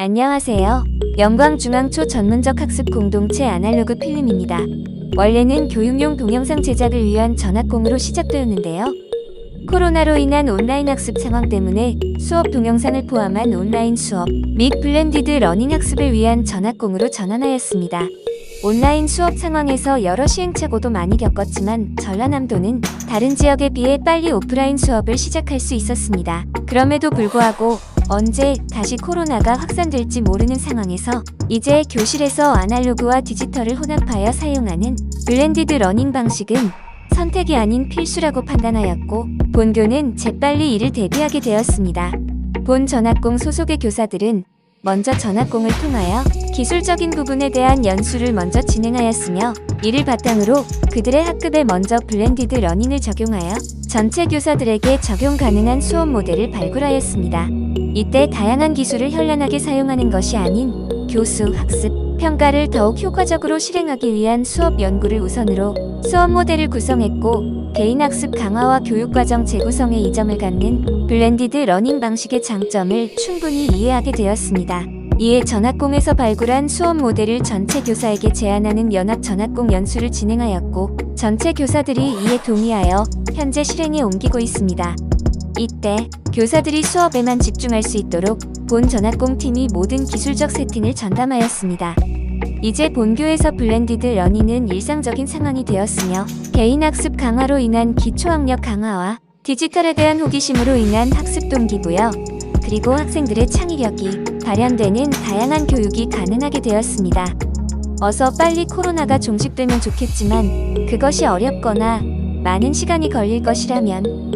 안녕하세요. 영광중앙초 전문적 학습 공동체 아날로그 필름입니다. 원래는 교육용 동영상 제작을 위한 전학공으로 시작되었는데요. 코로나로 인한 온라인 학습 상황 때문에 수업 동영상을 포함한 온라인 수업 및 블렌디드 러닝 학습을 위한 전학공으로 전환하였습니다. 온라인 수업 상황에서 여러 시행착오도 많이 겪었지만 전라남도는 다른 지역에 비해 빨리 오프라인 수업을 시작할 수 있었습니다. 그럼에도 불구하고 언제 다시 코로나가 확산될지 모르는 상황에서 이제 교실에서 아날로그와 디지털을 혼합하여 사용하는 블렌디드 러닝 방식은 선택이 아닌 필수라고 판단하였고 본교는 재빨리 이를 대비하게 되었습니다. 본 전학공 소속의 교사들은 먼저 전학공을 통하여 기술적인 부분에 대한 연수를 먼저 진행하였으며 이를 바탕으로 그들의 학급에 먼저 블렌디드 러닝을 적용하여 전체 교사들에게 적용 가능한 수업 모델을 발굴하였습니다. 이때 다양한 기술을 현란하게 사용하는 것이 아닌 교수 학습 평가를 더욱 효과적으로 실행하기 위한 수업 연구를 우선으로 수업 모델을 구성했고 개인 학습 강화와 교육 과정 재구성에 이점을 갖는 블렌디드 러닝 방식의 장점을 충분히 이해하게 되었습니다. 이에 전학공에서 발굴한 수업 모델을 전체 교사에게 제안하는 연합 전학공 연수를 진행하였고 전체 교사들이 이에 동의하여 현재 실행에 옮기고 있습니다. 이때 교사들이 수업에만 집중할 수 있도록 본 전학공 팀이 모든 기술적 세팅을 전담하였습니다. 이제 본교에서 블렌디드 러닝은 일상적인 상황이 되었으며 개인 학습 강화로 인한 기초학력 강화와 디지털에 대한 호기심으로 인한 학습 동기부여 그리고 학생들의 창의력이 발현되는 다양한 교육이 가능하게 되었습니다. 어서 빨리 코로나가 종식되면 좋겠지만 그것이 어렵거나 많은 시간이 걸릴 것이라면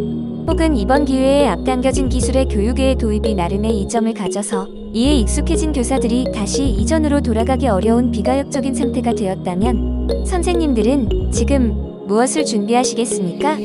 혹은 이번 기회에 앞당겨진 기술의 교육의 도입이 나름의 이점을 가져서 이에 익숙해진 교사들이 다시 이전으로 돌아가기 어려운 비가역적인 상태가 되었다면 선생님들은 지금 무엇을 준비하시겠습니까?